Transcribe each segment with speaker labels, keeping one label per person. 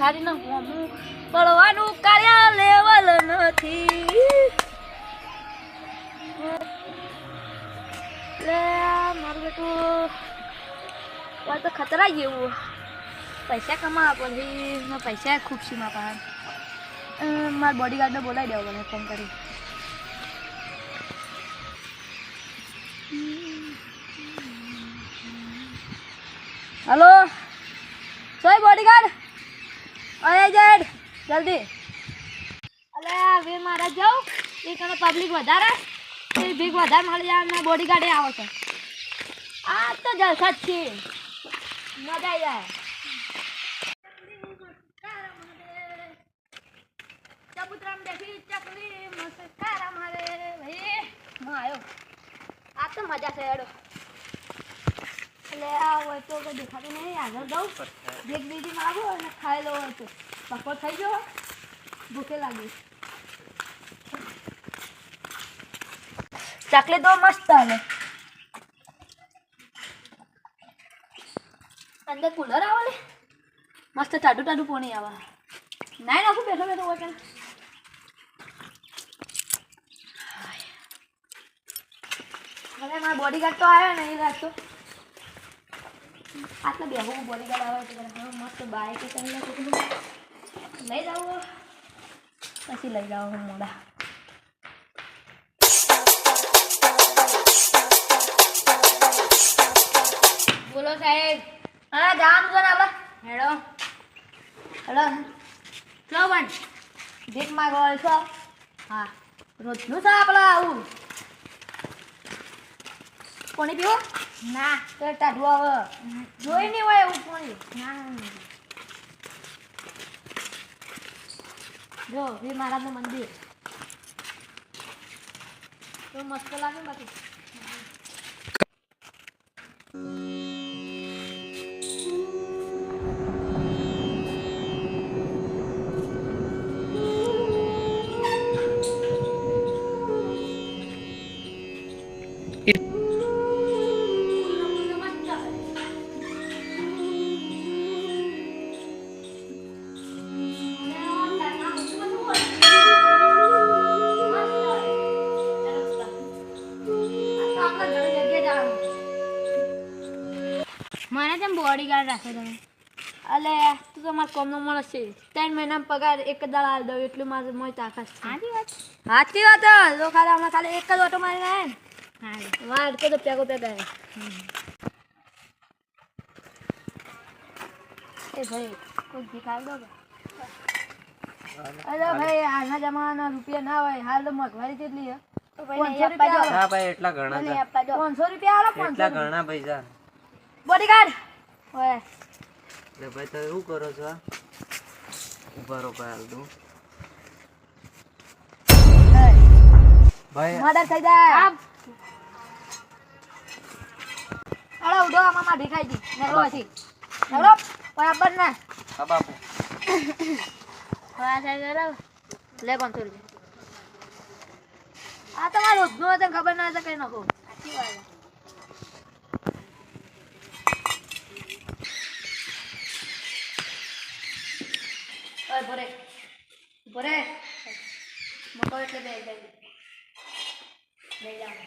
Speaker 1: ભિખારીને હોમું પડવાનું કાર્ય લેવલ નથી લે મારું બેટું વાત તો ખતરા જેવું પૈસા કમાવા પછી પૈસા ખૂબ મારા પાસે મારા બોડીગાર્ડને બોલાવી દેવો મને ફોન કરી હલો સોય બોડીગાર્ડ અરે જેડ, જલ્દી. અલે હવે મારા જાઉં એ કને પબ્લિક વધારે. એ ભીગ વધારે મળી જાય અને બોડીગાર્ડ એ આવે છે. આ તો જલસા છે મજા આવી જાય. ચબુતરામ દેખી, ચકલી મસ્કારા મારે. ભાઈ હું આવ્યો આ તો મજા છે, હેડો. હોય તો દેખાતું નહીં. આગળ દઉં ભેગ બીજી માગું અને ખાઈ લો હોય તો. થઈ ગયો. ભૂખે લાગી. ચકલી તો મસ્ત હાલે અંદર કુલર આવે ને? મસ્ત ટાડું ટાડું પોણી આવે. નાઈ નાખું બેઠો બેઠો હોટલ. હવે મારા બોડીગાર્ડ તો આવ્યો નહીં લાગતો આટલા બોલી ગયા આવે છે હા, મસ્ત બાઈક લઈ લઈ જાઓ પછી લઈ જાઓ હું મોડા. બોલો સાહેબ. હા જવાનું જો ને હેડો. હેલો ચલો પણ ભીખ માગો છો? હા. રોજનું છે આપણે આવું કોણી પીવો? ના તો ટાઢું આવે. જોઈ નહીં હોય એવું પાણી ના જો વીર મહારાજનું મંદિર. તો મસ્ત લાગે બાકી
Speaker 2: બોડીગાર્ડ રાખો તમે.
Speaker 1: અલે તું તો મારા કોમનો માણસ છે. ત્રણ મહિના પગાર એક જ દાડા દઉં એટલું મારે મોય તાકાત છે.
Speaker 2: સાચી વાત.
Speaker 1: સાચી વાત તો ખાલી હમણાં ખાલી એક જ ઓટો મારી નાખે ને.
Speaker 2: હા
Speaker 1: વાર કે તો પેગો પેગા એ ભાઈ કોઈ દો અરે ભાઈ જમાના રૂપિયા ના હોય. હાલ તો મોંઘવારી કેટલી હે પાંચસો રૂપિયા
Speaker 3: હા ભાઈ એટલા ઘણા
Speaker 1: પાંચસો રૂપિયા આલો પાંચસો
Speaker 3: ઘણા પૈસા
Speaker 1: બોડીગાર્ડ ઓય.
Speaker 3: એટલે ભાઈ તમે શું કરો છો? આ? ઊભા રહો ભાઈ હાલ ભાઈ
Speaker 1: મર્ડર થઈ જાય. અરે ઉડો આમાં ભીખાઈ દી. ને
Speaker 3: હા બાપુ.
Speaker 1: લે પાંચસો રૂપિયા આ તમારે રોજનું હતો ખબર ના હોય કઈ નાખો સાચી વાત ઓય ભરે. ભરે. મોટો એટલે બે બે. લઈ જાઓ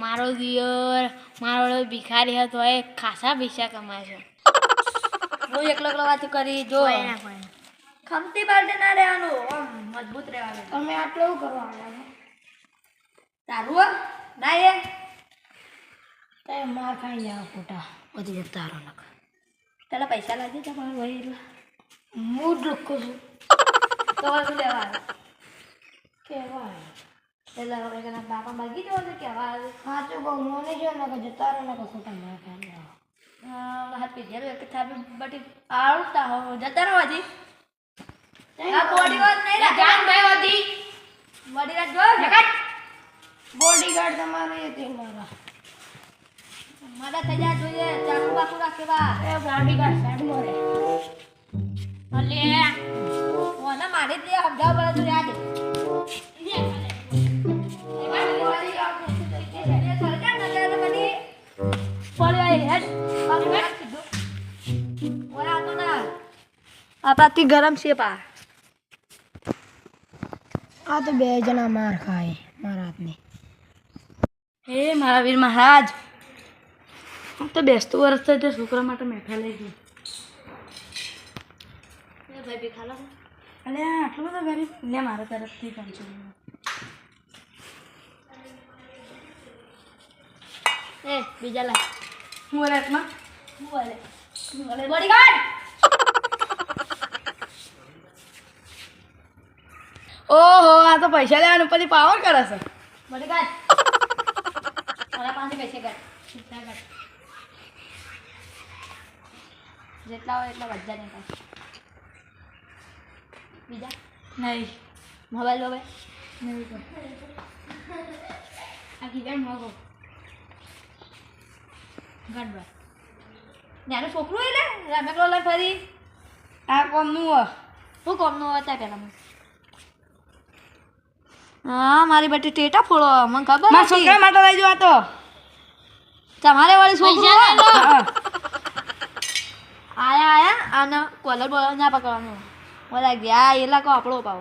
Speaker 2: મારો દિયર મારો ભિખારી હતો એ ખાસા પૈસા કમાય છે.
Speaker 1: હું એકલો એકલો વાત કરી જો. ખમતી બાલટી ના રહેવાનું મજબૂત રહેવાનું.
Speaker 2: તમે આટલું કરવાનું
Speaker 1: તારું હો? ના એ
Speaker 2: તો માર ખાઈ જાવ ખોટા બધી
Speaker 1: પૈસા લાગે તમારે હોય એટલે
Speaker 2: મૂડ લખું છું
Speaker 1: તો શું લેવાનું
Speaker 2: કેવાય
Speaker 1: એટલે હવે કના બાપા માગી જવો છે કેવા
Speaker 2: સાચું કહું મને જો ન કે જતા રહો ને કે ખોટા માર ખાઈ જાવ
Speaker 1: હાથ બટી આવડતા હો જતા રહો હજી આ બોડી વાત નહીં
Speaker 2: જાન ભાઈ હતી
Speaker 1: બોડી રાત જો
Speaker 2: બોડીગાર્ડ તમારે તે મારા
Speaker 1: મારા જાય જોઈએ ચાકુ બાકુ રાખેવા
Speaker 2: એ બોડીગાર્ડ સાઈડ મોરે અલે
Speaker 1: ઓને મારે દે સમજાવ પડે તું યાદ.
Speaker 2: એ
Speaker 1: આપણાથી ગરમ છે પા.
Speaker 2: આ તો બે જણા માર ખાય મારા હાથની.
Speaker 1: હે મારા વીર મહારાજ. હું તો બેસતું વર્ષ થાય તો છોકરા માટે મેઠા લઈ ગઈ. ભાઈ ભી ખાલો અલે આટલું બધું ગરીબ લે મારા તરફથી પાંચસો એ બીજા લા હું બોડીગાર્ડ! ઓહો આ તો પૈસા લેવાનું પછી પાવર કરે છે. બોડીગાર્ડ! મારા બેસે જેટલા જેટલા હોય એટલા બધા નહીં કર બીજા? નહીં. મોબાઈલ હવે? નહીં આ કીધા મોગો. ગણવા નાનું છોકરું એટલે રમેકડો લઈ ફરી. આ કોમનું હોય. શું કોમનું હોય ત્યાં પહેલાં હા મારી બેટી ટેટા ફોડો મને ખબર
Speaker 2: મારા. છોકરા માટે લઈ જવા તો.
Speaker 1: તમારે વાળી છોકરું. આયા આયા. આના કોલર બોલર ના પકડવાનો. બોલા ગયા એ લાકો આપણો પાવ.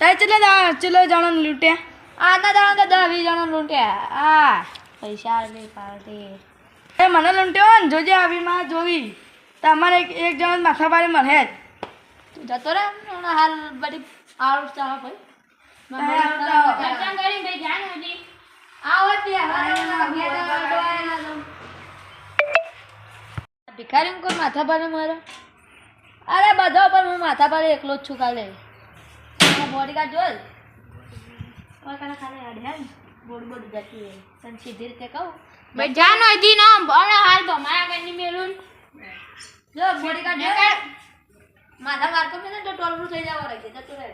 Speaker 2: તારે ચલો ચલો જણા લૂંટ્યા
Speaker 1: આના જાણો તો દસ વીસ જણા લૂંટ્યા આ પૈસા લે પાર્ટી
Speaker 2: એ મને લૂંટ્યો ને જોજે આવી માં જોવી. તમારે એક એક જણા માથા પાડી મળે જ.
Speaker 1: તું જતો રે હાલ બધી આરોપ ચાલો ભાઈ ભિખારી કોઈ માથા પાડે મારો? અરે બધા પર હું માથા પાડે એકલો જ છું કાલે બોડી કાર્ડ જોઈ? ઓય કાલે ખાલી અડે હે બોડી બોડી જતી રહે. તને સીધી રીતે કહું?
Speaker 2: ભાઈ જા ના હવે હાલ ભમાયા કરની મેલું.
Speaker 1: જો બોડી કાર્ડ જો માથા મારતો મેં તો ટોલરું થઈ જવા રહી જતું રહે.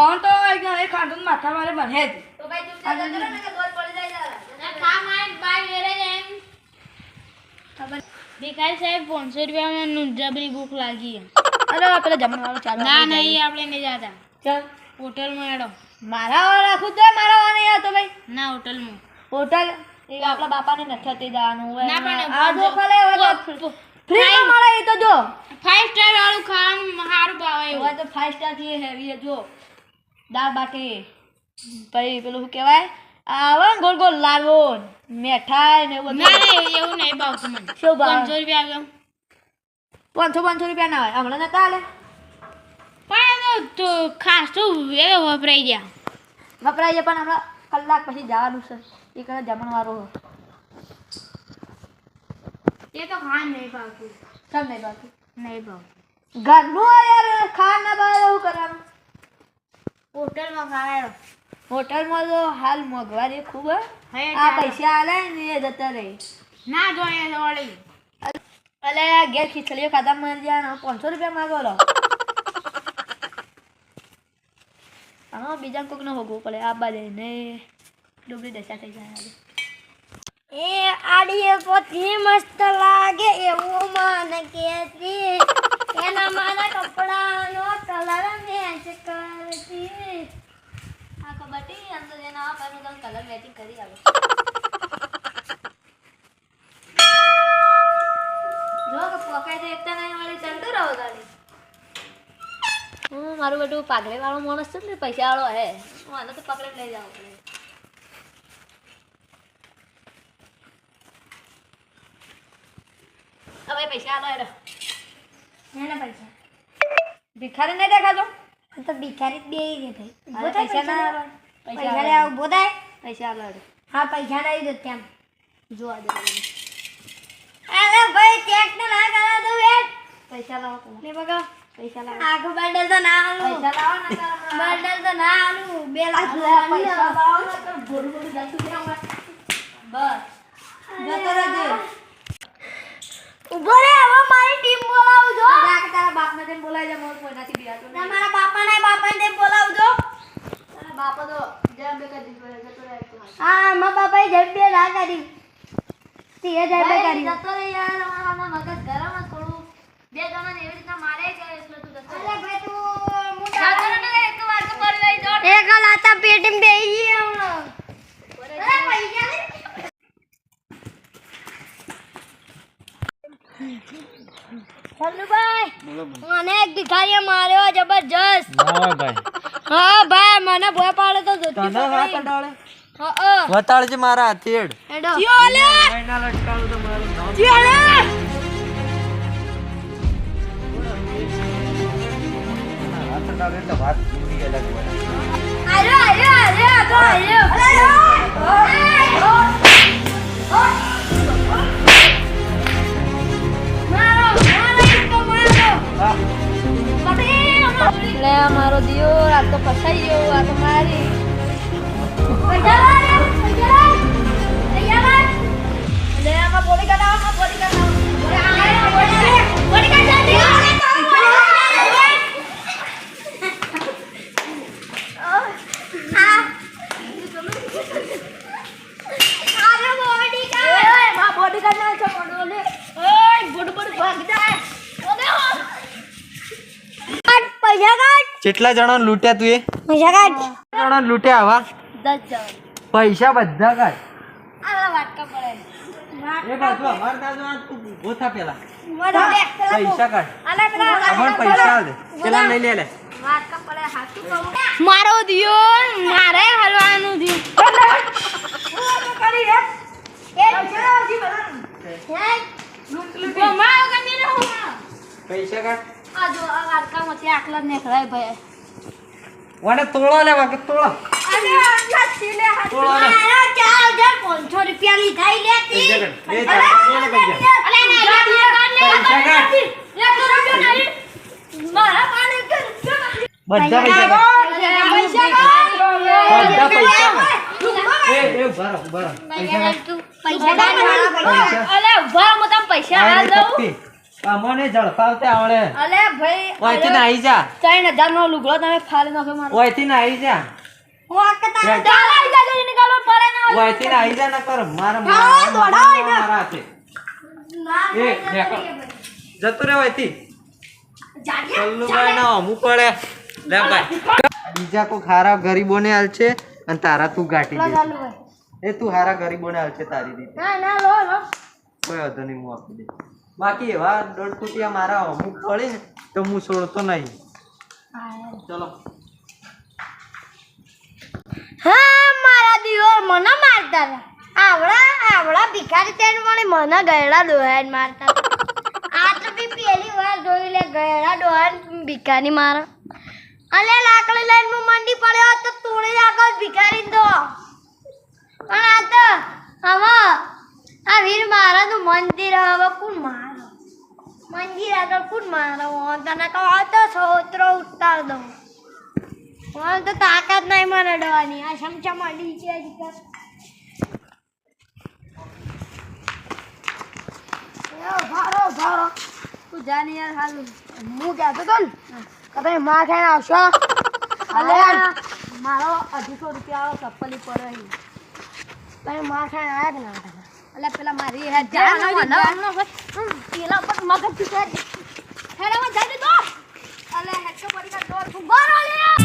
Speaker 2: ઓન તો એક ખાંડું માથા મારે બને જ.
Speaker 1: તો ભાઈ જતો ને કે દોર પડી જાય જરા.
Speaker 2: ખા મારી બાય વેરે એમ.
Speaker 1: ખબર
Speaker 2: ભિખારી સાહેબ પાંચસો રૂપિયામાં જબરી ભૂખ લાગી
Speaker 1: અરે આપણે જમવાનું ચાલુ.
Speaker 2: ના નહીં આપણે નહીં જતા.
Speaker 1: ચાલ.
Speaker 2: હોટલમાં એડો
Speaker 1: મારા વાળા રાખું તો મારા વાળા નહીં આવતો ભાઈ.
Speaker 2: ના હોટલમાં.
Speaker 1: હોટલ? એ આપણા બાપાને નથી હતી જવાનું. હોય
Speaker 2: ના પણ
Speaker 1: આ જો ખાલે
Speaker 2: હવે
Speaker 1: ફ્રી મળે એ તો જો.
Speaker 2: 5 સ્ટાર વાળું ખાવાનું સારું ભાવે
Speaker 1: હોય
Speaker 2: એવું
Speaker 1: તો 5 સ્ટારથી હેવી જો. દાળ બાટી. પછી પેલું શું કહેવાય? આવે ને ગોળ ગોળ લાવો મેઠાઈ ને એવું
Speaker 2: ના ના એવું નહીં મને.
Speaker 1: શું ભાવ?
Speaker 2: પાંચસો રૂપિયા આવ્યો
Speaker 1: પાંચસો પાંચસો રૂપિયા ના હોય. હમણાં નતા હાલે
Speaker 2: પણ તો ખાસ તો વપરાઈ ગયા.
Speaker 1: વપરાય ગયા પણ હમણાં કલાક પછી જવાનું છે. એ કદાચ જમણવારો
Speaker 2: એ તો ખાન નહીં ભાવતું.
Speaker 1: સમ નહીં ભાવતું?
Speaker 2: નહીં ભાવતું.
Speaker 1: ઘરનું યાર ખાન ના ભાવે એવું કરવાનું.
Speaker 2: હોટલમાં ખાવાયો
Speaker 1: હોટલમાં તો હાલ મોંઘવારી ખૂબ આ પૈસા આલે ને એ જતા રહી.
Speaker 2: ના જોઈએ વળી.
Speaker 1: અલે ઘેર ખીચડીઓ ખાધા મળી જાય પાંચસો રૂપિયા માગો લો. હા બીજા કોઈક નો હોગવું પડે. આ બાજુ ને ડુબળી દશા થઈ જાય
Speaker 2: એ આડીએ પોથી મસ્ત લાગે એવું મને કેતી એના મારા કપડાનો કલર
Speaker 1: આ કબડ્ડી અંદર એના આ પાનું તમે કલર મેચિંગ કરી આવો. જો કે પોકાય તો એકતા નહીં વાળી ચાલતું હું મારું બધું પાઘડે વાળો માણસ છે ને પૈસા વાળો હે. હું આને તો પકડે લઈ જાઉં હવે પૈસા
Speaker 2: આવે પૈસા.
Speaker 1: ભિખારી નહીં દેખાતો?
Speaker 2: તો ભિખારી બે
Speaker 1: હવે પૈસા ના પૈસા
Speaker 2: પૈસા ઊભો થાય?
Speaker 1: પૈસા આલો
Speaker 2: હા પૈસા નહીં દો તેમ
Speaker 1: જોવા દે.
Speaker 2: અરે ભાઈ ચેક તો ના કરા દો બેટ
Speaker 1: પૈસા લાવો
Speaker 2: ને બગા.
Speaker 1: પૈસા લાવો.
Speaker 2: આખું બંડલ તો ના આલું
Speaker 1: પૈસા લાવો ને
Speaker 2: બંડલ તો ના આલું બે લાખ
Speaker 1: પૈસા લાવો ને તો ભોરું ભોરું જતું રહે બસ. જતો રહેજે.
Speaker 2: ઊભો રે હવે મારી બોલાવજો
Speaker 1: જા તારા બાપને તેમ બોલાવી દે મોર કોઈનાથી બિરાતું નહીં.
Speaker 2: તમારા બાપાને બાપાને ટીમ બોલાવજો
Speaker 1: તારા બાપા તો જેમ બે કરી દીધું જતો રહે.
Speaker 2: હા મારા બાપાએ બે ના કરી તીએ જાય
Speaker 1: બે
Speaker 2: કરી
Speaker 1: જતો રહે યાર અમારા મગજ ગરમ જ થોડું બે જણાને એવી રીતના મારે કે એટલે તું જતો
Speaker 2: અરે ભાઈ તું
Speaker 1: મરી.
Speaker 2: એક લાતા પેટીમ બેહી ગઈ હમણાં
Speaker 1: બરે
Speaker 2: છલ્લુભાઈ
Speaker 3: બોલો બોલો.
Speaker 2: મને એક ભિખારીએ માર્યો જબરજસ્ત.
Speaker 3: ના ભાઈ.
Speaker 2: હા ભાઈ મને ભોય પાડે તો જોતી
Speaker 3: તને વાત અડાડે
Speaker 2: હા હા
Speaker 3: વતાળજે મારા
Speaker 2: હાથેડ. જીઓ લે!
Speaker 3: ના લટકાવું તો મારું.
Speaker 2: જીઓ લે!
Speaker 3: હાથ વાત કેટલા જણા લૂંટ્યા તું એ?
Speaker 2: પૈસા કાઢ
Speaker 3: જણા લૂંટ્યા આવા?
Speaker 2: દસ જણ.
Speaker 3: પૈસા બધા કાઢ.
Speaker 2: આ વાટકા પડે.
Speaker 3: એ બાજુ અમાર ના તું ઊભો થા પેલા પૈસા કાઢ.
Speaker 2: અલે પેલા
Speaker 3: અમણ પૈસા દે પેલા લઈ લે લે.
Speaker 2: વાટકા પડે હાથું કહું?
Speaker 4: મારો દિયો મારે હલવાનું
Speaker 2: પૈસા
Speaker 3: કાઢ.
Speaker 2: આ જો આ વાટકામાંથી આકલા નીકળાય ભાઈ
Speaker 3: વાને તોળો લેવા કે તોળા.
Speaker 2: અરે આટલા છેલે
Speaker 3: લે.
Speaker 2: મારા ચાર હજાર પાંચસો રૂપિયા લીધા ઈ લેતી
Speaker 3: પૈસા એ
Speaker 4: ના
Speaker 2: મારા પાને કે
Speaker 3: બધા પૈસા. બધા પૈસા એ એ ભરો ભરો પૈસા
Speaker 2: પૈસા
Speaker 4: અલે ઊભા રહો, પૈસા
Speaker 3: આય
Speaker 4: દઉં.
Speaker 3: અમને ઝડપાવતે આવડે.
Speaker 2: અલે ભાઈ
Speaker 3: ઓયથી ના આવી જા.
Speaker 2: ત્રણ હજાર નો લુગડો તમે ફાડી નાખ્યો મારો.
Speaker 3: ઓયથી ના આવી જા
Speaker 2: આ તારે. આવી જા જો નીકળો પડે ના
Speaker 3: ઓયથી ના આવી જા ન કર મારા
Speaker 2: હા, દોડાય ના
Speaker 3: મારા
Speaker 2: છે
Speaker 3: એ નેકળ. જતું રે ઓયથી.
Speaker 2: જાગે
Speaker 3: કલ્લુભાઈ ના અમુક પડે લે ભાઈ. બીજા કો ખારા ગરીબોને હાલ છે અને તારા તું ગાટી દે એ તું હારા ગરીબોને હાલ છે તારી રીતે.
Speaker 2: ના ના લો લો.
Speaker 3: કોઈ વાંધો નહીં હું આપી દે બાકી એવા દોઢ ફૂટિયા મારા અમુક પડે તો હું છોડતો નહીં. ચલો.
Speaker 2: હા, મારા દીવો મને મારતા હતા. આવડા આવડા ભિખારી તેન મને મને ગયડા દોહાન મારતા. આ તો બી પહેલી વાર જોઈ લે ગયડા દોહાન ભિખારી મારા. અને લાકડી લઈને હું મંડી પડ્યો તો તોડી આગળ ભિખારી દો પણ આ તો હવે આ વીર મહારાજનું મંદિર હવે કોણ મારો મંદિર આગળ કોણ મારો હું તને કહું આ તો સોત્રો ઉતાર દઉં મને તો તાકાત નહીં ડવાની આ ચમચામાં મળી છે. આજકાલ ભારો ભારો. તું જાની યાર હાલ હું કહેતો તો ને? કે તમે માં ખાઈને આવશો? અલે મારો અઢીસો રૂપિયા ચપ્પલી પડે તમે માં ખાઈને આવ્યા કે ના આવ્યા? પેલા મારી પેલા પર મગજ અલે હેડ પડી ગયો